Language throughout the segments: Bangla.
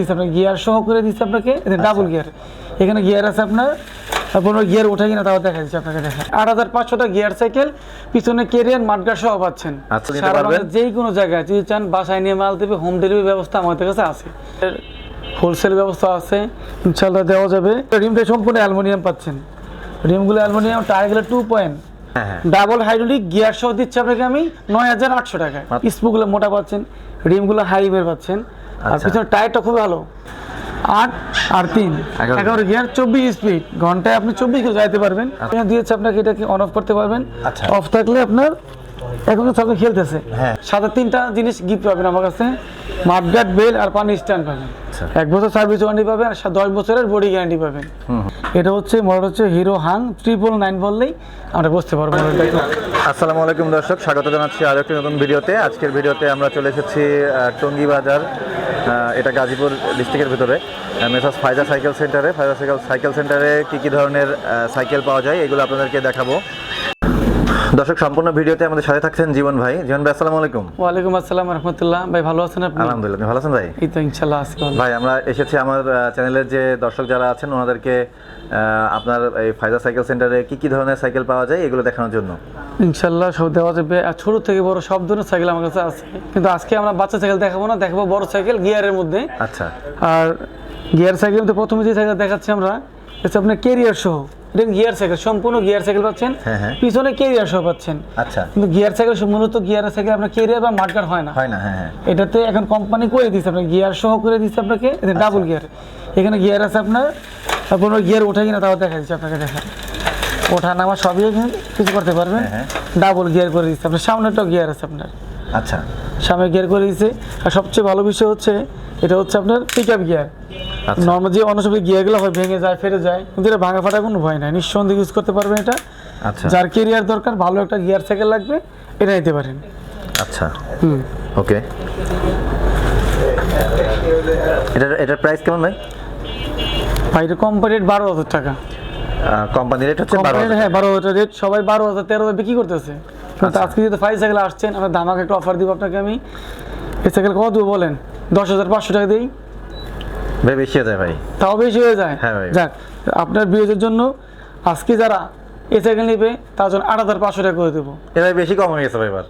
দিচ্ছে আপনার গিয়ার সহ করে দিচ্ছে আপনাকে। ডাবল গিয়ার এখানে গিয়ার আছে আপনার পনেরো গিয়ার ওঠে কিনা তাও দেখা দিচ্ছে আপনাকে দেখা আট হাজার পাঁচশোটা গিয়ার সাইকেল পিছনে কেরিয়ার সহ পাচ্ছেন। আচ্ছা, যেই কোনো জায়গায় যদি চান বাসায় নিয়ে মাল দেবে হোম ডেলিভারি ব্যবস্থা আমাদের কাছে আছে। হোলসেল ব্যবস্থা আছে ইনশাল্লাহ দেওয়া যাবে। রিমটা সম্পূর্ণ অ্যালুমিনিয়াম পাচ্ছেন। রিমগুলো aluminium টায়ারগুলো two point double hydraulic gear সহ দিচ্ছে আপনাকে আমি নয় হাজার আটশো টাকায়। মাত্র। স্পুকগুলো মোটা পাচ্ছেন রিমগুলো হাই বের পাচ্ছেন। আর আচ্ছা। পিছনে টায়ারটা খুব ভালো। আট আর তিন। এগারো। গিয়ার চব্বিশ স্পিড ঘন্টায় আপনি চব্বিশ কিলো যাইতে পারবেন। দিয়েছে আপনাকে এটাকে অন অফ করতে পারবেন। আচ্ছা। অফ থাকলে আপনার এখন তো সবাই খেলতেছে। হ্যাঁ। সাথে তিনটা জিনিস গিফট পাবেন আমার কাছে। বেল আর পানি স্ট্যান্ড পাবেন। আচ্ছা। এক বছর সার্ভিস ওয়ারেন্টি পাবেন আর দশ বছরের বডি গ্যারান্টি পাবেন। এটা হচ্ছে মডেল হচ্ছে হিরো হাং ট্রিপল নাইন বললেই আমরা বুঝতে পারব আসসালামু আলাইকুম দর্শক স্বাগত জানাচ্ছি আরও একটি নতুন ভিডিওতে। আজকের ভিডিওতে আমরা চলে এসেছি টঙ্গী বাজার এটা গাজীপুর ডিস্ট্রিক্টের ভিতরে। মেসাস ফাইজা সাইকেল সেন্টারে। ফাইজা সাইকেল সাইকেল সেন্টারে কী কী ধরনের সাইকেল পাওয়া যায় এগুলো আপনাদেরকে দেখাবো। দর্শক সম্পূর্ণ ভিডিওতে আমাদের সাথে থাকছেন জীবন ভাই। জীবন ভাই আসসালামু আলাইকুম। ওয়ালাইকুম আসসালাম রহমতুল্লাহ। ভাই ভালো আছেন আপনি? আলহামদুলিল্লাহ ভালো আছেন ভাই? এই তো ইনশাআল্লাহ আছি ভাই আমরা এসেছি আমার চ্যানেলের যে দর্শক যারা আছেন ওনাদেরকে আপনার এই ফায়দা সাইকেল সেন্টারে কি কি ধরনের সাইকেল পাওয়া যায় এগুলো দেখানোর জন্য? ইনশাল্লাহ সব দেওয়া যাবে। আর ছোট থেকে বড় সব ধরনের সাইকেল আমার কাছে আছে। কিন্তু আজকে আমরা বাচ্চা সাইকেল দেখাবো না দেখাবো বড় সাইকেল গিয়ারের মধ্যে। আচ্ছা। আর গিয়ার সাইকেল মধ্যে প্রথমে যে সাইকেল দেখাচ্ছি আমরা হচ্ছে আপনার কেরিয়ার সহ। এটা গিয়ার সাইকেল সম্পূর্ণ গিয়ার সাইকেল পাচ্ছেন। হ্যাঁ, হ্যাঁ। পিছনে কেরিয়ার সহ পাচ্ছেন। আচ্ছা। কিন্তু গিয়ার সাইকেল মূলত গিয়ার সাইকেল আপনার কেরিয়ার বা মাঠগার হয় না। হয় না হ্যাঁ হ্যাঁ। এটাতে এখন কোম্পানি করে দিচ্ছে আপনার গিয়ার সহ করে দিচ্ছে আপনাকে ডাবল গিয়ার এখানে গিয়ার আছে আপনার পনেরো গিয়ার ওঠে কিনা তাও দেখা দিচ্ছি আপনাকে দেখা ওঠা নামা সবই এখানে কিছু করতে পারবেন। হ্যাঁ, ডাবল গিয়ার করে দিচ্ছে আপনার। সামনেটাও গিয়ার আছে আপনার। আচ্ছা। সামনে গিয়ার করে দিচ্ছে। আর সবচেয়ে ভালো বিষয় হচ্ছে এটা হচ্ছে আপনার পিক আপ গিয়ার। নর্মাল যে অন্য সবই গিয়ারগুলো হয় ভেঙে যায় ফেটে যায় কিন্তু এটা ভাঙা ফাটা কোনো ভয় নাই। নিঃসন্দেহে ইউজ করতে পারবেন এটা। আচ্ছা। যার কেরিয়ার দরকার ভালো একটা গিয়ার সাইকেল লাগবে এটা নিতে পারেন। আচ্ছা। হুম। ওকে এটার এটার প্রাইস কেমন ভাই? বাইরে কোম্পানি রেট বারো হাজার টাকা। কোম্পানি রেট হচ্ছে বারো কোম্পানির হ্যাঁ বারো হাজার। রেট সবাই বারো হাজার তেরো হাজার বিক্রি করতেছে। কিন্তু আচ্ছা। আজকে যেহেতু ফাইভ সাইকেল আসছেন আমরা দামাকে একটা অফার দিব আপনাকে আমি। এই সাইকেল কত দেবো বলেন? দশ হাজার পাঁচশো টাকা দিই। ভাই বেশি হয়ে যায় ভাই। তাও বেশি হয়ে যায়? হ্যাঁ ভাই। যাক আপনার বিয়ের জন্য আজকে যারা এই সাইকেল নেবে তার জন্য আট হাজার পাঁচশো টাকা করে দেবো। এবার বেশি কম হয়ে গেছে ভাই এবার।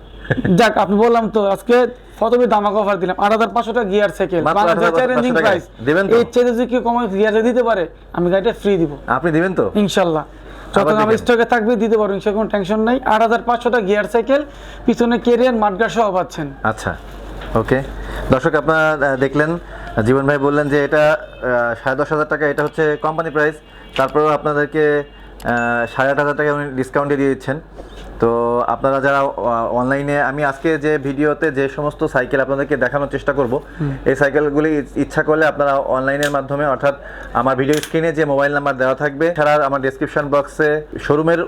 যাক আপনি বললাম তো আজকে প্রথমে দামাক অফার দিলাম। আট হাজার পাঁচশো টাকা গিয়ার সাইকেল মাত্র বাংলাদেশের 8,500 চ্যালেঞ্জিং প্রাইস দিবেন তো? চেয়ে যদি কেউ কমাই গিয়ার দিতে পারে? আমি গাড়িটা ফ্রি দিব। আপনি দিবেন তো? ইনশাল্লাহ। স্টকে থাকবে দিতে ইনশাল্লাহ কোনো টেনশন নাই। আট হাজার পাঁচশোটা গিয়ার সাইকেল পিছনে কেরিয়ার সহ পাচ্ছেন। আচ্ছা। ওকে। দর্শক আপনারা দেখলেন জীবন ভাই বললেন যে এটা সাড়ে দশ হাজার টাকা এটা হচ্ছে কোম্পানি প্রাইস তারপরেও আপনাদেরকে সাড়ে আট হাজার টাকা উনি ডিসকাউন্টে দিয়ে দিচ্ছেন। তো আপনারা যারা অনলাইনে আমি আজকে যে ভিডিওতে যে সমস্ত সাইকেল আপনাদেরকে দেখানোর চেষ্টা করব এই সাইকেলগুলি ইচ্ছা করলে আপনারা অনলাইনের মাধ্যমে অর্থাৎ আমার ভিডিও স্ক্রিনে যে মোবাইল নাম্বার দেওয়া থাকবে ছাড়া আমার ডিসক্রিপশন বক্সে শোরুমের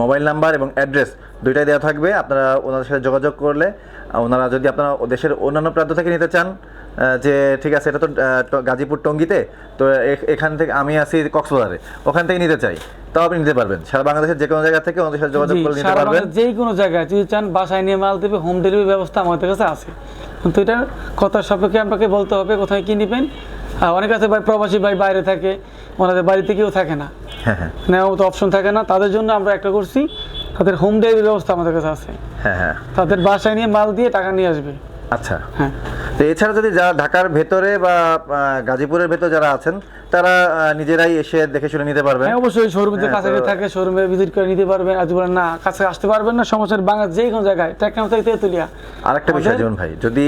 মোবাইল নাম্বার এবং অ্যাড্রেস দুইটাই দেওয়া থাকবে। আপনারা ওনাদের সাথে যোগাযোগ করলে ওনারা যদি আপনারা দেশের অন্যান্য প্রান্ত থেকে নিতে চান যে ঠিক আছে এটা তো গাজীপুর টঙ্গিতে তো এখান থেকে আমি আছি কক্সবাজারে ওখান থেকে নিতে চাই তাও আপনি নিতে পারবেন। সারা বাংলাদেশের যে কোনো জায়গা থেকে ওনাদের সাথে যোগাযোগ করে নিতে পারবেন। যেই কোনো জায়গায় যদি চান বাসায় নিয়ে মাল দেবে হোম ডেলিভারি ব্যবস্থা আমাদের কাছে আছে। কিন্তু এটা কথা সাপেক্ষে আপনাকে বলতে হবে কোথায় কি নেবেন। আর অনেক আছে ভাই প্রবাসী ভাই বাইরে থাকে ওনাদের বাড়িতে কেউ থাকে না। হ্যাঁ হ্যাঁ। নেওয়ার মতো অপশন থাকে না। তাদের জন্য আমরা একটা করছি তাদের হোম ডেলিভারি ব্যবস্থা আমাদের কাছে আছে। হ্যাঁ হ্যাঁ। তাদের বাসায় নিয়ে মাল দিয়ে টাকা নিয়ে আসবে। আচ্ছা। হ্যাঁ। তো এছাড়া যদি যারা ঢাকার ভেতরে বা গাজীপুরের ভেতরে যারা আছেন তারা নিজেরাই এসে দেখে শুনে নিতে পারবেন। হ্যাঁ অবশ্যই শোরুমে হ্যাঁ, কাছে থাকে শোরুমে ভিজিট করে নিতে পারবেন। আর বলেন না কাছে আসতে পারবেন না সমস্যা নেই, বাংলাদেশ যে কোনো জায়গায় টেকনাম থেকে তেঁতুলিয়া। আরেকটা বিষয় আমাদের- ভাই যদি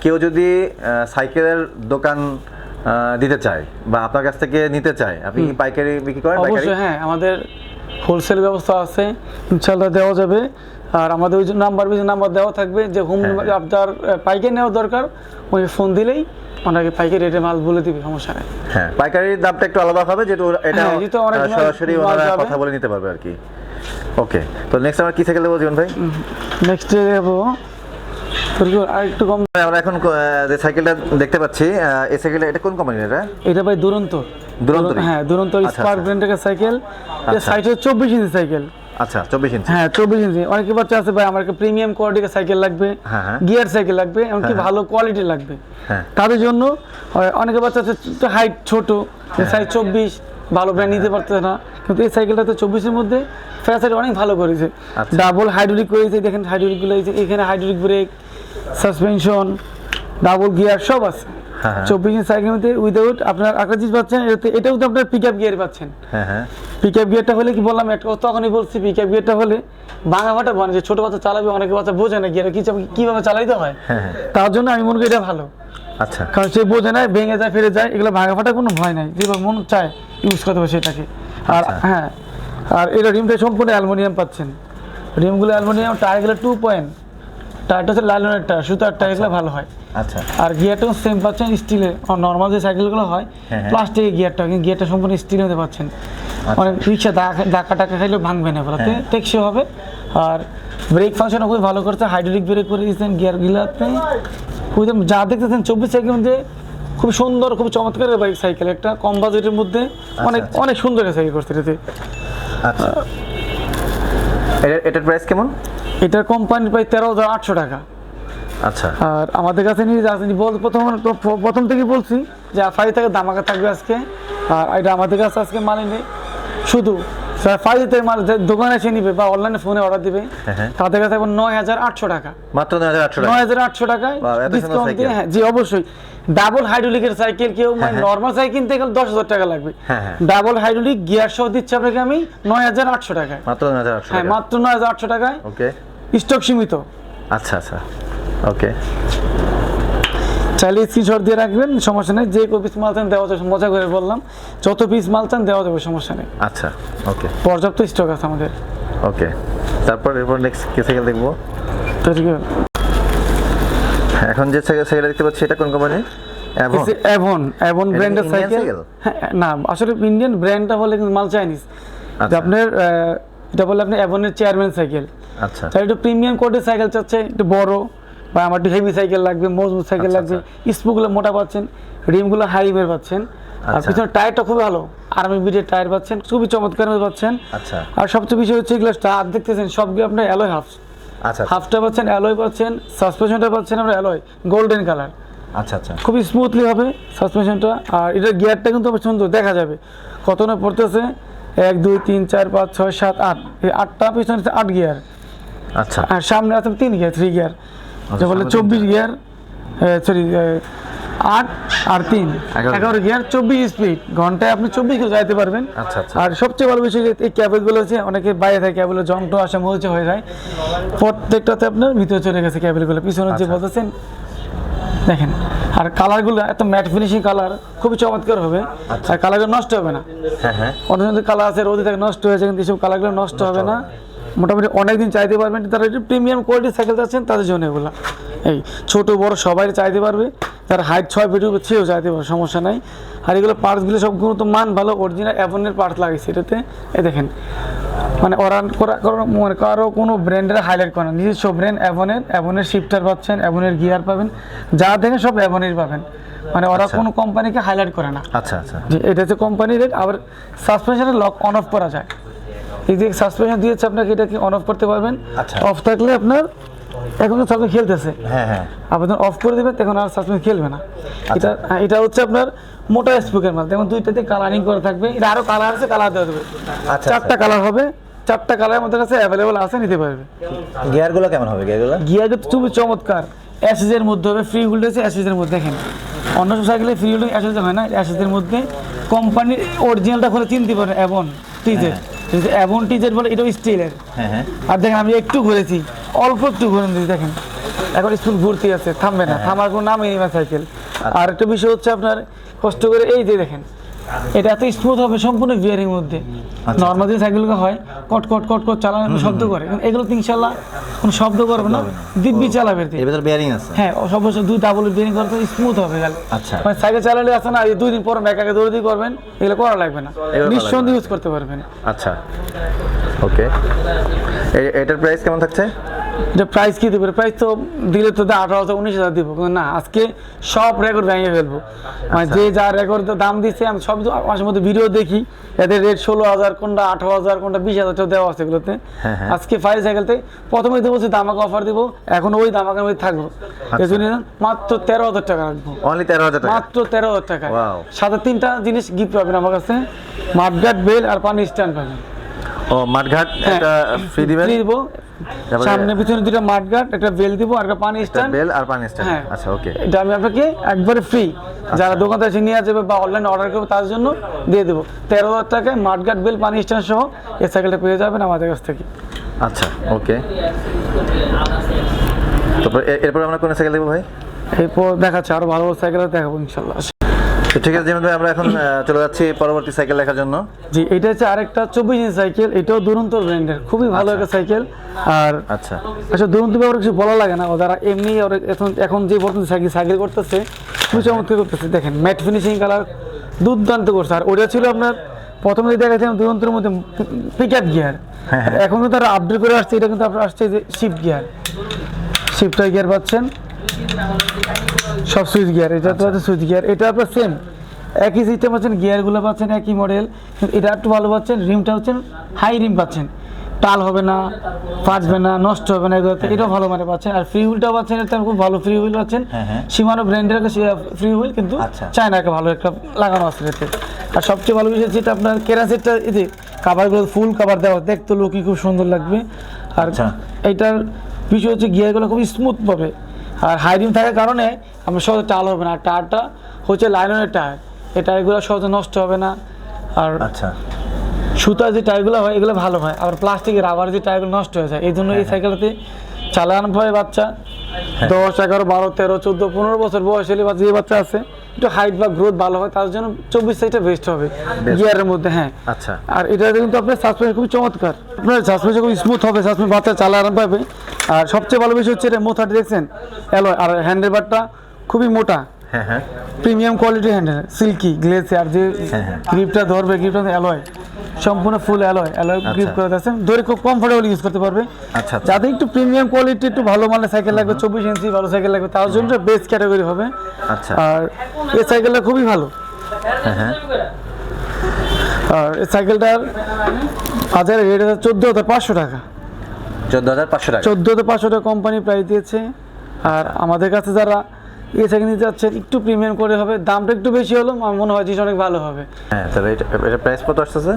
কেউ যদি সাইকেলের দোকান দিতে চায় বা আপনার কাছ থেকে নিতে চায় আপনি পাইকারি বিক্রি করেন অবশ্যই হ্যাঁ আমাদের হোলসেল ব্যবস্থা আছে ইনশাল্লাহ দেওয়া যাবে। আর আমাদের ওই নাম্বার ওই নাম্বার দেওয়া থাকবে যে হোম হ্যাঁ। আপনার আহ, পাইকারি নেওয়া দরকার ওই ফোন দিলেই ওনাকে পাইকারি রেটে মাল বলে দিবে সমস্যা নেই। হ্যাঁ পাইকারির দামটা একটু আলাদা হবে যেটা এটা হ্যাঁ, সরাসরি ওনারা কথা বলে নিতে পারবে আর কি। ওকে তো নেক্সট আমরা কি সাইকেল দেবো জীবন ভাই? নেক্সট ডে যাব কম আমরা এখন যে সাইকেলটা দেখতে পাচ্ছি এই সাইকেলটা এটা কোন কোম্পানির এটা এটা ভাই দুরন্ত। দুরন্তরই? হ্যাঁ দুরন্ত আচ্ছা, স্পার্ক আচ্ছা। ব্র্যান্ডের সাইকেল এটা আচ্ছা। হচ্ছে চব্বিশ ইঞ্চি সাইকেল আচ্ছা চব্বিশ ইঞ্চি হ্যাঁ চব্বিশ ইঞ্চি অনেকে বাচ্চা আছে ভাই আমার প্রিমিয়াম কোয়ালিটির সাইকেল লাগবে হ্যাঁ, হ্যাঁ। গিয়ার সাইকেল লাগবে এমনকি হ্যাঁ, ভালো কোয়ালিটি লাগবে হ্যাঁ তাদের জন্য অনেকে বাচ্চা আছে হাইট ছোট সাইজ চব্বিশ ভালো ব্র্যান্ড নিতে পারতেছে না কিন্তু এই সাইকেলটাতে চব্বিশের মধ্যে ফ্যাসাইড অনেক ভালো করেছে আচ্ছা। ডাবল হাইড্রোলিক করেছে দেখেন হাইড্রোলিকগুলো এখানে hydraulic brake suspension double gear সব আছে হ্যাঁ, হ্যাঁ। চব্বিশ ইঞ্চ সাইকেলের মধ্যে উইদাউট আপনার একটা জিনিস পাচ্ছেন এটাও তো আপনার পিক আপ গিয়ার পাচ্ছেন। হ্যাঁ হ্যাঁ। পিক আপ গিয়ারটা হলে কি বললাম একটা তখনই বলছি পিক আপ গিয়ারটা হলে ভাঙা ফাটা যে ছোট বাচ্চা চালাবে অনেকে বাচ্চা বোঝে না গিয়ার কি কীভাবে চালাইতে হয়। হ্যাঁ হ্যাঁ। তার জন্য আমি মনে করি এটা ভালো। আচ্ছা। কারণ সে বোঝে না ভেঙে যায় ফিরে যায় এগুলো ভাঙা ফাটা কোনো ভয় নাই। যেভাবে মন চায় ইউজ করতে হবে সেটাকে। আর আচ্ছা। হ্যাঁ আর এটা রিমটা সম্পূর্ণ অ্যালুমিনিয়াম পাচ্ছেন। রিমগুলো অ্যালুমিনিয়াম টায়ারগুলো টু পয়েন্ট টায়ারটা হচ্ছে লাইলনের টায়ার সুতার টায়ার এগুলো ভালো হয়। আচ্ছা। আর গিয়ারটাও সেম পাচ্ছেন স্টিলের নর্মাল যে সাইকেলগুলো হয় হ্যাঁ, হ্যাঁ। প্লাস্টিকের গিয়ারটা কিন্তু গিয়ারটা সম্পূর্ণ স্টিল হতে পাচ্ছেন। অনেক রিক্সা ধাক্কা টাকা খাইলেও ভাঙবে না এগুলোতে হ্যাঁ। টেকসই হবে। আর ব্রেক ফাংশনও খুবই ভালো করছে হাইড্রোলিক ব্রেক করে দিয়েছেন গিয়ারগুলোতে। খুবই যা দেখতেছেন চব্বিশ সাইকেলের মধ্যে খুব সুন্দর খুব চমৎকার বাইক সাইকেল একটা কম বাজেটের মধ্যে অনেক আচ্ছা। অনেক সুন্দর একটা সাইকেল করছে এটাতে। আচ্ছা। এটা এটার প্রাইস কেমন? এটার কোম্পানি প্রায় তেরো হাজার আটশো টাকা। আচ্ছা। আর আমাদের কাছে নিয়ে যাচ্ছেন বল প্রথম প্রথম থেকে বলছি যে ফাইভ থেকে দামাকা থাকবে আজকে। আর এটা আমাদের কাছে আজকে মানে নেই। শুধু মাল দোকানে এসে নিবে বা অনলাইনে ফোনে অর্ডার দিবে হ্যাঁ, হ্যাঁ। তাদের কাছে এখন নয় হাজার আটশো টাকা। মাত্র নয় হাজার আটশো নয় হাজার আটশো টাকায় ডিসকাউন্ট দিয়ে হ্যাঁ জি অবশ্যই। ডাবল হাইড্রোলিকের সাইকেল কেউ মানে হ্যাঁ। নর্মাল সাইকেল কিনতে গেলে দশ হাজার টাকা লাগবে। ডাবল হাইড্রোলিক গিয়ার সহ দিচ্ছে আপনাকে আমি নয় হাজার আটশো টাকায়। মাত্র নয় হাজার আটশো হ্যাঁ টাকা। মাত্র নয় হাজার আটশো টাকায়। ওকে স্টক সীমিত। আচ্ছা আচ্ছা। ওকে চাইলে স্ক্রিনশট দিয়ে রাখবেন সমস্যা নেই। যে কো পিস মাল চান দেওয়া যাবে মজা করে বললাম। যত পিস মাল চান দেওয়া যাবে সমস্যা নেই। আচ্ছা ওকে পর্যাপ্ত স্টক আছে আমাদের। ওকে তারপর এরপর নেক্সট কে সাইকেল দেখব? এখন যে সাইকেল দেখতে পাচ্ছি এটা কোন কোম্পানি অ্যাভন অ্যাভন ব্র্যান্ডের সাইকেল না আসলে ইন্ডিয়ান ব্র্যান্ডটা বলে কিন্তু মাল চাইনিজ। আচ্ছা। আপনার এটা বলে আপনি অ্যাভনের চেয়ারম্যান সাইকেল আচ্ছা। তার একটু প্রিমিয়াম কোয়ালিটির সাইকেল চাচ্ছে একটু বড়। বা আমার একটু হেভি সাইকেল লাগবে মজবুত সাইকেল আচ্ছা, লাগবে। স্পুগুলো মোটা পাচ্ছেন রিমগুলো হাই রিমের পাচ্ছেন। আর আচ্ছা। পিছনে টায়ারটা খুবই ভালো আর্মি বিটের টায়ার পাচ্ছেন খুবই চমৎকার পাচ্ছেন। আচ্ছা। আর সবচেয়ে বিষয় হচ্ছে এগুলো স্টার দেখতেছেন সবগুলো আপনার অ্যালয় হাফ আচ্ছা। হাফটা পাচ্ছেন অ্যালয় পাচ্ছেন সাসপেনশনটা পাচ্ছেন আমরা অ্যালয় গোল্ডেন কালার আচ্ছা আচ্ছা। খুবই স্মুথলি হবে সাসপেনশনটা আর এটার গিয়ারটা কিন্তু আবার সুন্দর দেখা যাবে। কত না পড়তেছে? এক দুই তিন চার পাঁচ ছয় সাত আট। এই আটটা পিছনে আট গিয়ার আচ্ছা। আর সামনে আছে তিন গিয়ার থ্রি গিয়ার আচ্ছা, যে বলে চব্বিশ গিয়ার সরি আট আর তিন। এগারো। গিয়ার চব্বিশ স্পিড। ঘন্টায় আপনি চব্বিশ কিলো যাইতে পারবেন। আচ্ছা, আচ্ছা। আর সবচেয়ে ভালো বিষয় যে এই ক্যাবেলগুলো হচ্ছে অনেকে বাইরে থাকে ক্যাবেল জংট আসে মরিচে হয়ে যায়। প্রত্যেকটাতে আপনার ভিতরে চলে গেছে ক্যাবেলগুলো পিছনে যে আচ্ছা। বলতেছেন দেখেন আর কালারগুলো এত ম্যাট ফিনিশিং কালার খুবই চমৎকার হবে। আচ্ছা। আর কালারগুলো নষ্ট হবে না। হ্যাঁ হ্যাঁ। অনেক কালার আছে রোদে থাকে নষ্ট হয়েছে কিন্তু এইসব কালারগুলো নষ্ট হবে না। মোটামুটি অনেক দিন চাইতে পারবেন তারা একটু প্রিমিয়াম কোয়ালিটির সাইকেল চাচ্ছেন তাদের জন্য এগুলো। এই ছোটো বড় সবাই চাইতে পারবে। তার হাইট ছয় ফিট সেও চাইতে পারবে সমস্যা নাই। আর এগুলো পার্টসগুলো সবগুলো তো মান ভালো অরিজিনাল অ্যাভনের পার্টস লাগিয়েছে এটাতে। এ দেখেন মানে ওরা করা- কারো- মানে কারও কোনো ব্র্যান্ডের হাইলাইট করে না। নিজস্ব ব্র্যান্ড অ্যাভনের অ্যাভনের শিফটার পাচ্ছেন অ্যাভনের গিয়ার পাবেন। যা দেখেন সব অ্যাভনের পাবেন। মানে ওরা আচ্ছা। কোনো কোম্পানিকে হাইলাইট করে না। আচ্ছা আচ্ছা। এটা হচ্ছে কোম্পানির রেট আবার সাসপেনশনের লক অন অফ করা যায়। এই যে সাসপেনশন দিয়েছে আপনাকে এটা কি অন অফ করতে পারবেন? আচ্ছা। অফ থাকলে আপনার এখন সাসপেন্স খেলতেছে। হ্যাঁ হ্যাঁ। আপনি যখন অফ করে দেবেন তখন আর সাসপেন্স খেলবে না। এটা হ্যাঁ, এটা হচ্ছে আপনার মোটা স্পুকের মাল যেমন দুইটাতে কালারিং করে থাকবে। এটা আরও কালার আছে কালার দেওয়া দেবে আচ্ছা চারটা কালার হবে। চারটা কালার আমাদের কাছে অ্যাভেলেবল আছে নিতে পারবে। গিয়ারগুলো কেমন হবে গিয়ারগুলো গিয়ার কিন্তু খুবই চমৎকার। অ্যাসেজের মধ্যে হবে ফ্রি হুইল আছে অ্যাসেজের মধ্যে দেখেন। অন্য সব সাইকেলে ফ্রি হুইল অ্যাসেজ হয় না অ্যাসেজের মধ্যে কোম্পানির অরিজিনালটা খুলে চিনতে পারে টিজের কিন্তু অ্যাবন টিজের বলে এটাও স্টিলের হ্যাঁ হ্যাঁ। আর দেখেন আমি একটু ঘুরেছি অল্প একটু ঘুরে দিয়েছি দেখেন। এখন স্কুল ঘুরতে আছে থামবে না থামার কোনো নামই নেই সাইকেল আর একটা বিষয় হচ্ছে আপনার কষ্ট করে এই যে দেখেন এটা এত স্মুথ হবে সম্পূর্ণ মধ্যে। আচ্ছা। নর্মাল যে সাইকেলগুলো হয় কট কট কট কট চালানো শব্দ করে। এগুলো তো ইনশাল্লাহ কোনো শব্দ করবে না দিব্যি চালাবে এর বেয়ারিং আছে। হ্যাঁ অবশ্যই দুই ডাবল বিয়ারিং করতে স্মুথ হবে গেল আচ্ছা। মানে সাইকেল চালালে আছে না দুই দিন পর একাকে দৌড়ে দিয়ে করবেন এগুলো করা লাগবে না। নিঃসন্দেহে। ইউজ করতে পারবেন। আচ্ছা। ওকে এটার প্রাইস কেমন থাকছে? এটা প্রাইস কি দেবে? প্রাইস তো দিলে তো আঠারো হাজার উনিশ হাজার দিব। কিন্তু না আজকে সব রেকর্ড ভেঙে ফেলব। মানে যে যা রেকর্ড দাম দিচ্ছে আমি সব মাঝে মধ্যে ভিডিও দেখি। এদের রেট ষোলো হাজার কোনটা আঠারো হাজার কোনটা বিশ হাজার দেওয়া আছে এগুলোতে। হ্যাঁ, হ্যাঁ। আজকে ফায়ার সাইকেলতে প্রথমে তো বলছি দামাকে অফার দিব এখন ওই দামাকের মধ্যে থাকব। আচ্ছা। এই জন্য মাত্র তেরো হাজার টাকা রাখব। অনলি তেরো হাজার টাকা? মাত্র তেরো হাজার টাকা. সাথে তিনটা জিনিস গিফট পাবেন আমার কাছে মাঠগাট বেল আর পানি স্ট্যান্ড পাবেন। ও মাঠঘাট হ্যাঁ। একটা ফ্রি দিবেন? ফ্রি দিব। সামনে পিছনে দুটো মাঠগাট একটা বেল দিব আর একটা পানি স্ট্যান্ড বেল আর পানি স্ট্যান্ড আচ্ছা ওকে এটা আমি আপনাকে একবারে ফ্রি যারা দোকান থেকে এসে নিয়ে যাবে বা অনলাইন অর্ডার করবে তার জন্য দিয়ে দেবো। তেরো হাজার টাকায় মাঠগাট বেল পানি স্ট্যান্ড সহ এই সাইকেলটা পেয়ে যাবেন আমাদের কাছ থেকে। আচ্ছা ওকে তারপর এরপর আমরা কোন সাইকেল দেখব ভাই? এরপর দেখাচ্ছে আরও ভালো ভালো সাইকেল দেখাবো ইনশাল্লাহ। তো ঠিক আছে ভাই আমরা এখন চলে যাচ্ছি পরবর্তী সাইকেল দেখার জন্য। জি এটা হচ্ছে আরেকটা চব্বিশ ইঞ্চ সাইকেল এটাও দুরন্ত ব্র্যান্ডের খুবই ভালো একটা সাইকেল আর আচ্ছা। আচ্ছা দুরন্ত ব্যাপারে কিছু বলা লাগে না যারা এমনি এখন এখন যে বর্তমানে সাইকেল সাইকেল করতেছে খুবই চমৎকার করতেছে। দেখেন ম্যাট ফিনিশিং কালার দুর্দান্ত করছে। আর ওটা ছিল আপনার প্রথমে দেখাচ্ছিলাম দুরন্তের মধ্যে পিক আপ গিয়ার। এখন কিন্তু তারা আপডেট করে আসছে এটা কিন্তু আপনার আসছে যে শিফট গিয়ার শিফটার গিয়ার পাচ্ছেন। সব সুইচ গিয়ার এটা তো আছে সুইচ গিয়ার এটা আপনার সেম একই সিস্টেম পাচ্ছেন গিয়ারগুলো পাচ্ছেন একই মডেল এটা একটু ভালো পাচ্ছেন রিমটা হচ্ছেন হাই রিম পাচ্ছেন। টাল হবে না ফাটবে না নষ্ট হবে না এগুলোতে এটাও ভালো মানে পাচ্ছেন। আর ফ্রি হুইলটাও পাচ্ছেন এটা খুব ভালো ফ্রি হুইল পাচ্ছেন। হ্যাঁ, হ্যাঁ। সীমানো ব্র্যান্ডের ফ্রি হুইল কিন্তু আচ্ছা। চায়না একটা ভালো একটা লাগানো আছে এতে। আর সবচেয়ে ভালো বিষয় যেটা আপনার কেরাসেটটা এই যে কাভারগুলো ফুল কাভার দেওয়া দেখতে লুকই খুব সুন্দর লাগবে। আর আচ্ছা। এইটার বিষয় হচ্ছে গিয়ারগুলো খুব স্মুথ পাবে আর হাই বিম থাকার কারণে আমরা সহজে টাল হবে না। টায়ারটা হচ্ছে লাইনের টায়ার এই টায়ারগুলো সহজে নষ্ট হবে না। আর আচ্ছা। সুতার যে টায়ারগুলো হয় এগুলো ভালো হয়। আবার প্লাস্টিকের রাবার যে টায়ারগুলো নষ্ট হয়ে যায় এই জন্য হ্যাঁ, এই সাইকেলতে চালানো হয় বাচ্চা। দশ এগারো বারো তেরো চোদ্দ পনেরো বছর বয়স হলে বাচ্চা যে বাচ্চা আছে একটু হাইট বা গ্রোথ ভালো হয় তার জন্য চব্বিশ সাইজটা বেস্ট হবে। গিয়ারের মধ্যে হ্যাঁ। আচ্ছা। আর এটাতে কিন্তু আপনার সাসপেন্স খুবই চমৎকার। আপনার সাসপেন্স খুব স্মুথ হবে সাসপেন্স বাচ্চা চালা আরাম পাবে আর সবচেয়ে ভালো বিষয় হচ্ছে এটা মোথাটি দেখছেন? অ্যালয় আর হ্যান্ডেল বারটা খুবই মোটা। হ্যাঁ হ্যাঁ। Premium quality handle silky glossy আর যে হ্যাঁ, হ্যাঁ। গ্রিপটা ধরবে গ্রিপটা অ্যালয় সম্পূর্ণ ফুল অ্যালয় অ্যালয় গ্রিপ করে দিয়েছে ধরে খুব কমফোর্টেবল ইউজ করতে পারবে। আচ্ছা, আচ্ছা। যাদের একটু প্রিমিয়াম কোয়ালিটি একটু ভালো মানের সাইকেল লাগবে চব্বিশ ইঞ্চি ভালো সাইকেল লাগবে তার জন্য বেস্ট ক্যাটাগরি হবে। আচ্ছা। আর এই সাইকেলটা খুবই ভালো। হ্যাঁ হ্যাঁ। আর এই সাইকেলটার বাজারে রেট আছে চোদ্দ হাজার পাঁচশো টাকা। চোদ্দ হাজার পাঁচশো টাকা। চোদ্দ হাজার পাঁচশো টাকা কোম্পানি প্রাইস দিয়েছে। আর আমাদের কাছে যারা এই সাইকেল নিতে যাচ্ছেন একটু প্রিমিয়াম করে হবে দামটা একটু বেশি হলো আমার মনে হয় জিনিস অনেক ভালো হবে। হ্যাঁ তাহলে এটা এটা প্রাইস কত আসতেছে?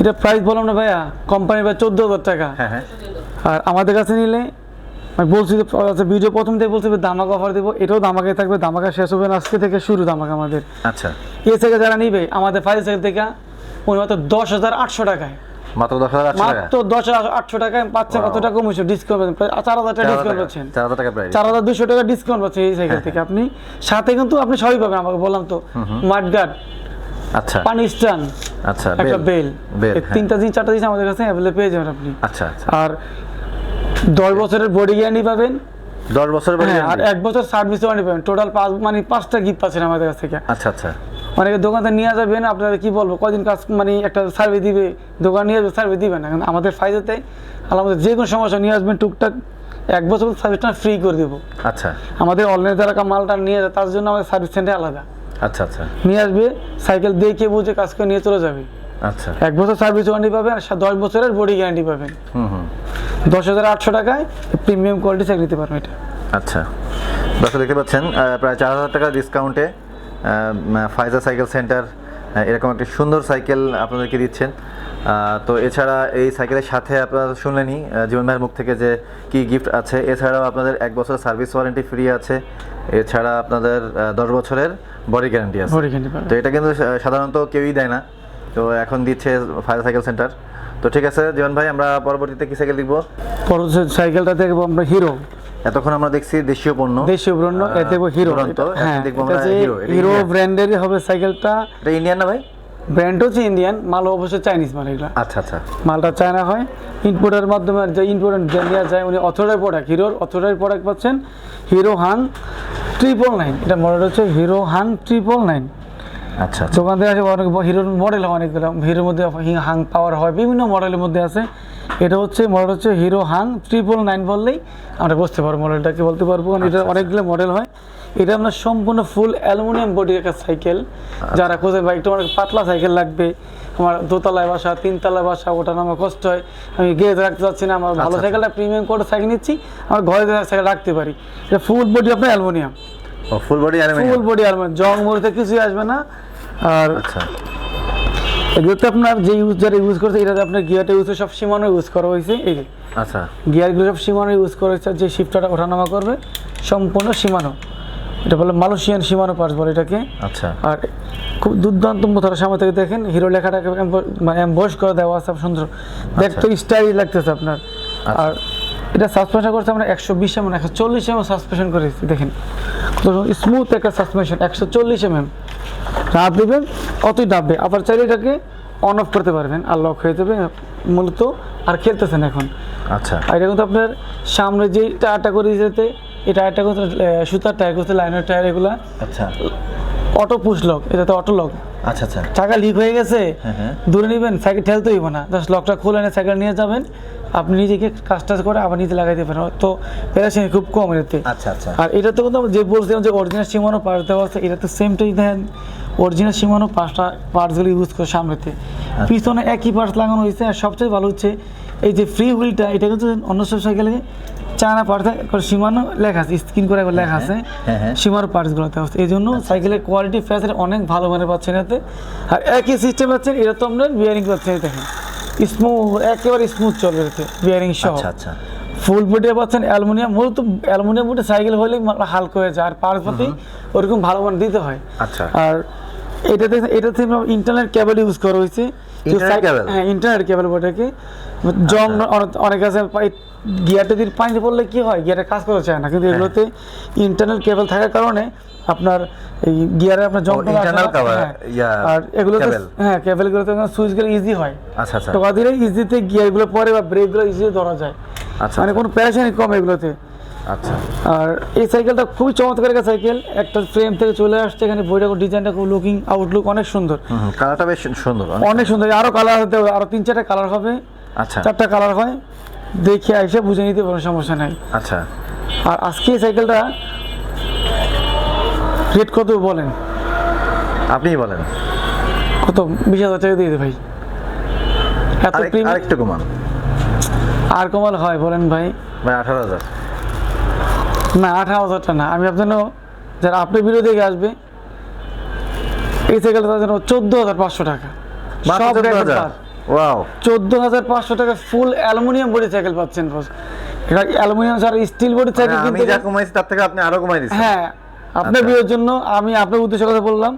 এটা প্রাইস বললাম না ভাইয়া কোম্পানি প্রায় চোদ্দ হাজার টাকা। হ্যাঁ হ্যাঁ। আর আমাদের কাছে নিলে আমি বলছি যে আচ্ছা, ভিডিও প্রথম থেকে বলছি দামাকা অফার দেবো এটাও দামাকে থাকবে দামাকা শেষ হবে আজকে থেকে শুরু দামাকা আমাদের। আচ্ছা। এই থেকে যারা নিবে আমাদের ফাইভ সাইকেল থেকে উনি মাত্র দশ হাজার আটশো টাকায়। মাত্র দশ হাজার আটশো টাকা? মাত্র দশ হাজার আটশো টাকায় পাচ্ছে। কত টাকা কমেছে ডিসকাউন্ট পাচ্ছেন প্রায় চার হাজার টাকা ডিসকাউন্ট পাচ্ছেন চার হাজার টাকা প্রাইস চার হাজার দুশো টাকা ডিসকাউন্ট পাচ্ছেন এই সাইকেল থেকে আপনি। সাথে কিন্তু আপনি সবই পাবেন আমাকে বললাম তো। মাঠগার্ড আচ্ছা। পানিস্টান আচ্ছা একটা বেল। বেল। তিনটা জিনিস চারটা জিনিস আমাদের কাছে অ্যাভেলেবল পেয়ে যাবেন আপনি। আচ্ছা আচ্ছা। আর দশ বছরের বডি গ্যারান্টি পাবেন। দশ বছর হ্যাঁ আর এক বছর সার্ভিস ওয়ারেন্টি পাবেন। টোটাল পাঁচ মানে পাঁচটা গিফট পাচ্ছেন আমাদের কাছ থেকে। আচ্ছা আচ্ছা। অনেকে দোকানতে নিয়ে যাবেন আপনারা কি বলব কদিন কাজ মানে একটা সার্ভে দিবে দোকান নিয়ে যাবে সার্ভিস দিবে না। আমাদের ফাইদাতে আমাদের যে কোনো সমস্যা নিয়ে আসবেন টুকটাক এক বছর সার্ভিসটা ফ্রি করে দেবো। আচ্ছা। আমাদের অনলাইনে যারা মালটা নিয়ে যায় তার জন্য আমাদের সার্ভিস সেন্টার আলাদা। আচ্ছা আচ্ছা। নিয়ে আসবে সাইকেল দেখে বুঝে কাজ করে নিয়ে চলে যাবে। আচ্ছা। এক বছর সার্ভিস ওয়ারেন্টি পাবেন আর দশ বছরের বডি গ্যারান্টি পাবেন। হুম হুম। দশ হাজার আটশো টাকায় প্রিমিয়াম কোয়ালিটি সাইকেল নিতে পারবেন এটা। আচ্ছা। দর্শক দেখতে পাচ্ছেন প্রায় চার হাজার টাকা ডিসকাউন্টে ফাইজা সাইকেল সেন্টার এরকম একটি সুন্দর সাইকেল আপনাদেরকে দিচ্ছেন। তো এছাড়া এই সাইকেলের সাথে আপনারা শুনলেনই আহ, জীবন ভাইয়ের মুখ থেকে যে কি গিফট আছে। এছাড়াও আপনাদের এক বছর সার্ভিস ওয়ারেন্টি ফ্রি আছে। এছাড়া আপনাদের দশ বছরের বডি গ্যারান্টি আছে। তো এটা কিন্তু সাধারণত কেউই দেয় না। তো এখন দিচ্ছে ফায়ার সাইকেল সেন্টার। তো ঠিক আছে জীবন ভাই আমরা পরবর্তীতে কি সাইকেল দেখব? পরবর্তী সাইকেলটা দেখব আমরা হিরো এতক্ষণ আমরা দেখছি দেশীয় পণ্য। দেশীয় ব্র্যান্ড এ দেখব হিরো। হ্যাঁ হিরো। ব্র্যান্ডেরই হবে সাইকেলটা। এটা ইন্ডিয়ান না ভাই? ব্র্যান্ড হচ্ছে ইন্ডিয়ান মাল চাইনিজ মাল এগুলো। আচ্ছা আচ্ছা। মালটা চায়না হয়। মাধ্যমে যে নেওয়া যায় উনি অথরাইজ প্রোডাক্ট হিরোর অথরাইজ প্রোডাক্ট পাচ্ছেন হিরো হাং ট্রিপল নাইন এটা মডেল হচ্ছে হিরো হাং ট্রিপল নাইন আচ্ছা আচ্ছা। দোকান থেকে আছে অনেক হিরোর মডেল হয় অনেকগুলো। হিরোর মধ্যে হি- হাং পাওয়ার হয় বিভিন্ন মডেলের মধ্যে আছে। এটা হচ্ছে মডেল হচ্ছে হিরো হাং ট্রিপল নাইন বললেই আমরা বুঝতে পারব মডেলটাকে বলতে পারব। এটা অনেকগুলো মডেল হয়। এটা আপনার সম্পূর্ণ ফুল অ্যালুমিনিয়াম বডির একটা সাইকেল যারা খোঁজে বাইকটা অনেক পাতলা সাইকেল লাগবে। আমার দোতলায় বাসা তিনতলায় বাসা ওটা আমার কষ্ট হয়। আমি গিয়ে রাখতে চাচ্ছি না আমার ভালো আচ্ছা। সাইকেলটা প্রিমিয়াম করে সাইকেল নিচ্ছি। আমার ঘরে সাইকেল রাখতে পারি। এটা ফুল বডি আপনার aluminium full body full body aluminium জং মরিতে কিছুই আসবে না। আর আচ্ছা। এগুলোতে আপনার যে ইউজ যারা ইউজ করছে এটাতে আপনার গিয়ারটা ইউজ সব সীমানো ইউজ করা হয়েছে। এই যে আচ্ছা। গিয়ারগুলো সব সীমানো ইউজ করা হয়েছে যে শিফটারটা ওঠানামা করবে সম্পূর্ণ সীমানো। এটা বলে মালয়েশিয়ান সীমানো পার্স বলে এটাকে। আচ্ছা। আর খুব দুর্দান্ত মোটর সামনে থেকে দেখেন হিরো লেখাটাকে মানে এম্বস করে দেওয়া আছে সুন্দর। দেখতে স্টাইল লাগতেছে আপনার। আর এটা সাসপেনশন করছে আমরা একশো বিশ এমএম একশো চল্লিশ এমএম সাসপেনশন করেছি দেখেন। স্মুথ একটা সাসপেনশন একশো চল্লিশ এমএম। রাত দেবেন অতই ডাববে আবার চাইলে এটাকে অন অফ করতে পারবেন আর লক হয়ে যাবে মূলত আর খেলতেছেন এখন। আচ্ছা। আর এটা কিন্তু আপনার সামনে যে টায়ারটা করে যেতে এই টায়ারটা করতে সুতার টায়ার করতে লাইনের টায়ার এগুলা আচ্ছা। অটো পুশ লক এটাতে অটো লক আচ্ছা আচ্ছা। চাকা লিক হয়ে গেছে হ্যাঁ, হ্যাঁ। দূরে নেবেন সাইকেল ঠেলতে হইব না। জাস্ট লকটা খুলে এনে সাইকেল নিয়ে যাবেন আপনি নিজেকে কাজ টাজ করে আবার নিজে লাগাইতে পারেন। তো পেরেছেন খুব কম এতে আচ্ছা আচ্ছা। আর এটা তো কিন্তু আমরা যে বলছিলাম যে অরিজিনাল সীমানো পার্টস দেওয়া আছে এটা তো সেমটাই দেন অরিজিনাল সীমানো পাঁচটা পার্টসগুলো ইউজ করে সামনেতে। আচ্ছা। পিছনে একই পার্টস লাগানো হয়েছে আর সবচেয়ে ভালো হচ্ছে এই যে ফ্রি হুইলটা এটা কিন্তু অন্য সব সাইকেলে চায়না পার্টস সীমানো লেখা আছে স্ক্রিন করে একবার লেখা আছে। সীমার পার্টসগুলোতে আছে এই জন্য সাইকেলের কোয়ালিটি ফ্যাসিলিটি অনেক ভালো মানে পাচ্ছেন এতে আর একই সিস্টেম পাচ্ছেন এটা তো আপনার বিয়ারিং পাচ্ছেন দেখেন। স্মুথ একেবারে স্মুথ চলবে বিয়ারিং সহ। আচ্ছা আচ্ছা। ফুল পাচ্ছেন অ্যালুমিনিয়াম মূলত অ্যালুমিনিয়াম সাইকেল হলেই মা- হালকা হয়ে যায় আর পার্স পাতি ওরকম ভালো মান দিতে হয়। আচ্ছা। আর এটাতে এটাতে ইন্টারনেট কেবল ইউজ করা হয়েছে? হ্যাঁ ইন্টারনেট কেবল বটাকে। জং অনেক- অনেক আছে গিয়ারটা দিয়ে পানিতে পড়লে কি হয়? গিয়ারে কাজ করতে চায় না। কিন্তু এগুলোতে ইন্টারনাল কেবল থাকার কারণে আপনার এই গিয়ারে আপনার জং আসে না। internal cover, হ্যাঁ। আর cable। হ্যাঁ কেবলগুলোতে সুইচ গেলে ইজি হয় আচ্ছা আচ্ছা। টোকা দিলে ইজিতে গিয়ারগুলো পরে বা ব্রেকগুলো ইজিতে ধরা যায়। আচ্ছা। মানে কোনো প্যারেশানি কম এগুলোতে। আচ্ছা। আর এই সাইকেলটা খুবই চমৎকার একটা সাইকেল একটা ফ্রেম থেকে চলে আসছে এখানে বইটা ডিজাইনটা খুব লুকিং আউটলুক অনেক সুন্দর। কালারটা বেশ সুন্দর অনেক সুন্দর। আরও কালার হতে হবে আরও তিন চারটা কালার হবে। আচ্ছা। চারটা কালার হয়। দেখে এসে বুঝে নিতে কোনো সমস্যা নাই। আচ্ছা। আর আজকে এই সাইকেলটা রেট কত বলেন? আপনিই বলেন। কত? বিশ হাজার টাকা দিয়ে দে ভাই। এত প্রিমিয়াম আরেকটু কমান। আর কমাল হয় বলেন ভাই। ভাই আঠারো হাজার। না আঠারো হাজারটা না। আমি আপনার যারা আপনার দেখে আসবে এই সাইকেলটা তার জন্য চোদ্দ হাজার পাঁচশো টাকা। সব চোদ্দ হাজার। ওয়াও। চোদ্দ হাজার পাঁচশো টাকা ফুল অ্যালুমিনিয়াম বডি সাইকেল পাচ্ছেন অ্যালুমিনিয়াম ছাড়া স্টিল বডি সাইকেল কিনতে যা কমাইছি তার থেকে আপনি আরও কমাই দিচ্ছেন। হ্যাঁ আপনার আচ্ছা। বিয়ের জন্য আমি আপনার উদ্দেশ্যে কথা বললাম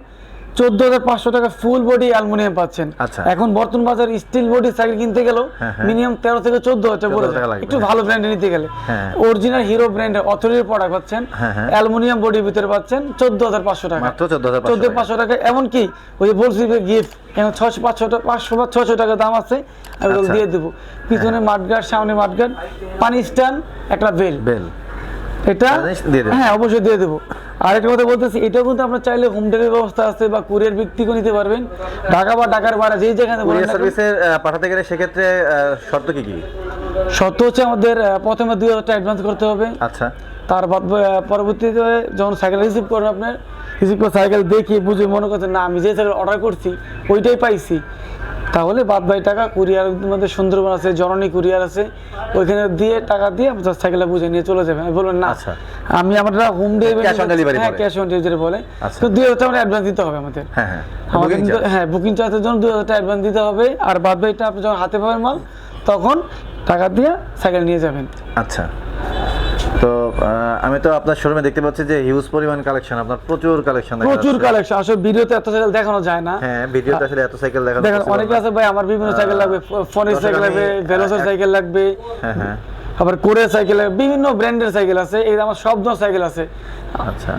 চোদ্দ হাজার পাঁচশো টাকা ফুল বডি অ্যালুমিনিয়াম পাচ্ছেন আচ্ছা। এখন বর্তমান বাজার স্টিল বডি সাইকেল কিনতে গেলেও হ্যাঁ, হ্যাঁ। মিনিমাম তেরো থেকে চোদ্দ হাজার পড়ে 14 টাকা যায়। লাগবে, একটু। ভালো ব্র্যান্ডে নিতে গেলে। অরিজিনাল হিরো ব্র্যান্ডের অথরিটির প্রোডাক্ট পাচ্ছেন হ্যাঁ, হ্যাঁ। অ্যালুমিনিয়াম বডির ভিতরে পাচ্ছেন চোদ্দ হাজার পাঁচশো টাকা চোদ্দ পাঁচশো টাকা এমনকি ওই যে বলছি গিফট এখন ছশো পাঁচশো টাকা পাঁচশো বা ছশো টাকা দাম আছে আমি আচ্ছা। দিয়ে দেবো পিছনে মাঠগার্ড সামনে মাঠগার্ড পানি স্ট্যান্ড একটা বেল বেল এটা? দেবেন। হ্যাঁ অবশ্যই দিয়ে দেবো। আরেকটা কথা বলতেছি এটাও কিন্তু আপনার চাইলে হোম ডেলিভারি ব্যবস্থা আছে বা কুরিয়ার নিতে পারবেন। ঢাকা বা ঢাকার বাইরে যেই যেখানে বলেন কুরিয়ার না পাঠাতে গেলে সেক্ষেত্রে শর্ত কি কি? সত্য হচ্ছে আমাদের প্রথমে দুই হাজার টাকা অ্যাডভান্স করতে হবে। আচ্ছা। তার বাদ পরবর্তীতে যখন সাইকেল রিসিভ করেন আপনার রিসিভ করে সাইকেল দেখি বুঝে মনে করছেন না আমি যে সাইকেল অর্ডার করছি ওইটাই পাইছি। তাহলে বাদ বাই টাকা কুরিয়ার মধ্যে সুন্দরবন আছে জননী কুরিয়ার আছে ওইখানে দিয়ে টাকা দিয়ে আপনার সাইকেলটা বুঝে নিয়ে চলে যাবেন আমি বলবেন না আচ্ছা। আমি আমরা হোম ডেলিভারি হ্যাঁ। ক্যাশ অন ডেলিভারি বলে। তো দুই হাজার টাকা অ্যাডভান্স দিতে হবে আমাদের হ্যাঁ হ্যাঁ আমাদের। হ্যাঁ বুকিং চার্জের জন্য দুই হাজার টাকা অ্যাডভান্স দিতে হবে আর বাদ বাকিটা আপনি যখন হাতে পাবেন মাল তখন টাকা দিয়ে সাইকেল নিয়ে যাবেন আচ্ছা তো আমি তো আপনার শোরুমে দেখতে পাচ্ছি যে হিউজ পরিমাণ কালেকশন আপনার প্রচুর কালেকশন প্রচুর কালেকশন আসলে ভিডিওতে এত সাইকেল দেখানো যায় না। হ্যাঁ ভিডিওতে আসলে এত সাইকেল দেখা দেখেন অনেকে আছে ভাই আমার বিভিন্ন সাইকেল লাগবে ফোনের সাইকেল লাগবে ভেলোসের সাইকেল লাগবে। হ্যাঁ হ্যাঁ। আবার কোরিয়ার সাইকেল বিভিন্ন ব্র্যান্ডের সাইকেল আছে এই আমার সব ধরনের সাইকেল আছে। আচ্ছা।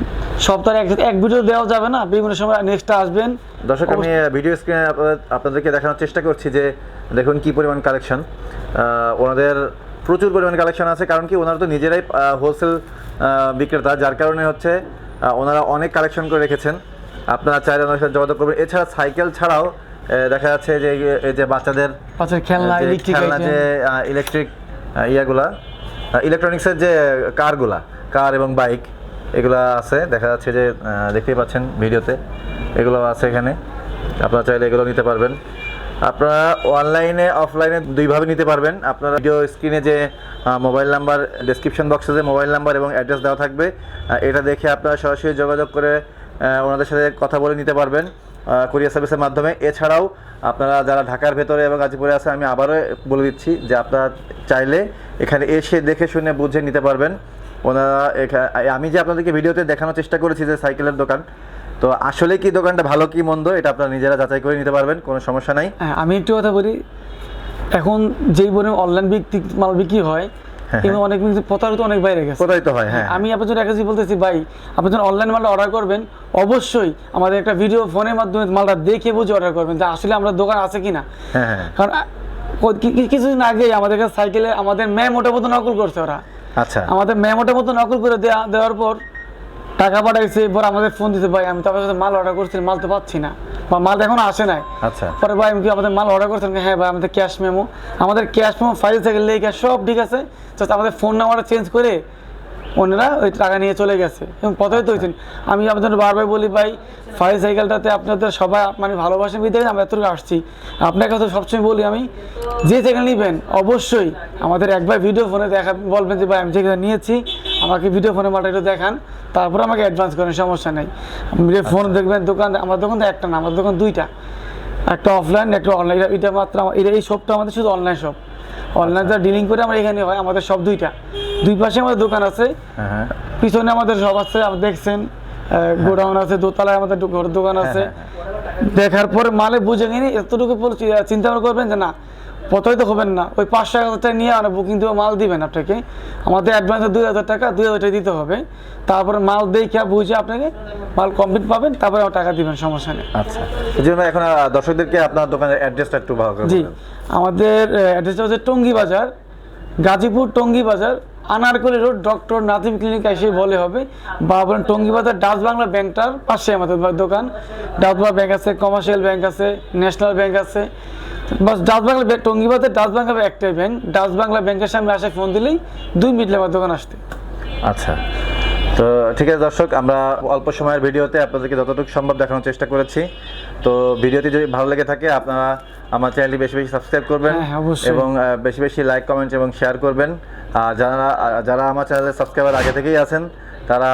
সব তো এক এক ভিডিও দেওয়া যাবে না বিভিন্ন সময় নেক্সট আসবেন। দর্শক আমি ভিডিও স্ক্রিনে আপনাদেরকে দেখানোর চেষ্টা করছি যে দেখুন কি পরিমাণ কালেকশন ওনাদের প্রচুর পরিমাণ কালেকশন আছে কারণ কি ওনারা তো নিজেরাই হোলসেল বিক্রেতা যার কারণে হচ্ছে ওনারা অনেক কালেকশন করে রেখেছেন। আপনারা চাইলে ওনার সাথে যোগাযোগ করবেন। এছাড়া সাইকেল ছাড়াও দেখা যাচ্ছে যে এই- যে বাচ্চাদের খেলনা যে ইলেকট্রিক ইয়াগুলা ইলেকট্রনিক্সের যে কারগুলা কার এবং বাইক এগুলা আছে। দেখা যাচ্ছে যে দেখতেই পাচ্ছেন ভিডিওতে এগুলো আছে এখানে। আপনারা চাইলে এগুলো নিতে পারবেন। আপনারা অনলাইনে অফলাইনে দুইভাবে নিতে পারবেন। আপনারা ভিডিও স্ক্রিনে যে মোবাইল নাম্বার ডেসক্রিপশন বক্সে যে মোবাইল নাম্বার এবং অ্যাড্রেস দেওয়া থাকবে এটা দেখে আপনারা সরাসরি যোগাযোগ করে ওনাদের সাথে কথা বলে নিতে পারবেন কুরিয়ার সার্ভিসের মাধ্যমে। এছাড়াও আপনারা যারা ঢাকার ভেতরে এবং গাজীপুরে আছে, আমি আবারও বলে দিচ্ছি যে আপনারা চাইলে এখানে এসে দেখে শুনে বুঝে নিতে পারবেন। ওনারা আমি যে আপনাদেরকে ভিডিওতে দেখানোর চেষ্টা করেছি যে সাইকেলের দোকান তো আসলে কি দোকানটা ভালো কি মন্দ এটা আপনারা নিজেরা যাচাই করে নিতে পারবেন কোনো সমস্যা নাই। হ্যাঁ আমি একটু কথা বলি। এখন যেই পরিমাণ অনলাইন ভিত্তিক মাল বিক্রি হয় হ্যাঁ, কিন্তু অনেক কিন্তু প্রতারিত অনেক বাইরে গেছে। কোথায় তো হয় হ্যাঁ আমি আপনার জন্য একটা বলতেছি ভাই আপনি যখন অনলাইন মালটা অর্ডার করবেন অবশ্যই আমাদের একটা ভিডিও ফোনের মাধ্যমে মালটা দেখে বুঝে অর্ডার করবেন যে আসলে আমরা দোকান আছে কিনা। হ্যাঁ হ্যাঁ। কারণ কিছুদিন আগে আমাদের কাছে সাইকেলে আমাদের ম্যাম ওটার মতো নকল করছে ওরা। আচ্ছা। আমাদের ম্যাম ওটার মতো নকল করে দেওয়া দেওয়ার পর টাকা পাঠাইছে এরপর আমাদের ফোন দিতে ভাই আমি তো আপনার মাল অর্ডার করছি মাল তো পাচ্ছি না। বা মাল এখন আসে নাই। আচ্ছা। পরে ভাই আমি কি আমাদের মাল অর্ডার করছেন হ্যাঁ ভাই আমাদের ক্যাশ মেমো আমাদের ক্যাশ মেমো ফাইল থেকে লেখা সব ঠিক আছে। জাস্ট আমাদের ফোন নাম্বারটা চেঞ্জ করে ওনারা ওই টাকা নিয়ে চলে গেছে। এবং প্রথমে তো হয়েছেন আমি আপনাদের বারবার বলি ভাই ফাইল সাইকেলটাতে আপনাদের সবাই মানে ভালোবাসেন বিদ্যায় আমরা এতটুকু আসছি। আপনার কাছে সবসময় বলি আমি যে সাইকেল নেবেন অবশ্যই আমাদের একবার ভিডিও ফোনে দেখা বলবেন যে ভাই আমি যেখানে নিয়েছি আমাকে ভিডিও ফোনে মালটা একটু দেখান। তারপর আমাকে অ্যাডভান্স করেন সমস্যা নেই। আপনি যে ফোন দেখবেন দোকান আমার দোকান তো একটা না আমার দোকান দুইটা। একটা অফলাইন একটা অনলাইন এটা মাত্র এটা এই শপটা আমাদের শুধু অনলাইন শপ অনলাইন যা ডিলিং করে আমরা এখানে হয় আমাদের সব দুইটা। দুই পাশে আমাদের দোকান আছে। হ্যাঁ। হ্যাঁ পিছনে আমাদের সব আছে আপনি দেখছেন গোডাউন আছে দোতলায় আমাদের ঘরের দোকান আছে। দেখার পরে মালে বুঝে গেলে এতটুকু চিন্তা করবেন যে না প্রথমে হবেন না। ওই পাঁচশো হাজার টাকা নিয়ে আমরা বুকিং দেবো মাল দিবেন আপনাকে। আমাদের অ্যাডভান্সে দুই হাজার টাকা দুই হাজার টাকা দিতে হবে। তারপরে মাল দেখে বুঝে আপনাকে মাল কমপ্লিট পাবেন তারপরে টাকা দিবেন সমস্যা নেই। আচ্ছা। এই জন্য এখন দর্শকদেরকে আপনার দোকানের অ্যাড্রেসটা একটু ভালো করে জি। আমাদের অ্যাড্রেসটা হচ্ছে টঙ্গি বাজার গাজীপুর টঙ্গি বাজার Anarkali road doctor Nazim clinic এসে বলে হবে। বা বলেন টঙ্গী বাজার ডাচ বাংলা ব্যাংকটার পাশে আমাদের দোকান। ডাচ বাংলা ব্যাংক আছে, কমার্শিয়াল ব্যাংক আছে, ন্যাশনাল ব্যাংক আছে। বাস ডাচ বাংলা ব্যাংক টঙ্গী বাজার ডাচ বাংলা একটাই ব্যাংক। ডাচ বাংলা ব্যাংকের সামনে আসে ফোন দিলেই দুই মিনিট আমার দোকান আসতে। আচ্ছা। তো ঠিক আছে দর্শক, আমরা অল্প সময়ের ভিডিওতে আপনাদেরকে যতটুকু সম্ভব দেখানোর চেষ্টা করেছি। তো ভিডিওটি যদি ভালো লেগে থাকে, আপনারা আমার চ্যানেলটি বেশি বেশি সাবস্ক্রাইব করবেন হ্যাঁ, এবং বেশি বেশি লাইক কমেন্ট এবং শেয়ার করবেন। আর যারা যারা আমার চ্যানেলের সাবস্ক্রাইবার আগে থেকেই আছেন তারা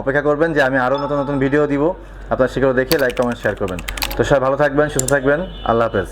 অপেক্ষা করবেন যে আমি আরও নতুন নতুন ভিডিও দিব। আপনারা সেগুলো দেখে লাইক কমেন্ট শেয়ার করবেন। তো সবাই ভালো থাকবেন সুস্থ থাকবেন। আল্লাহ হাফেজ।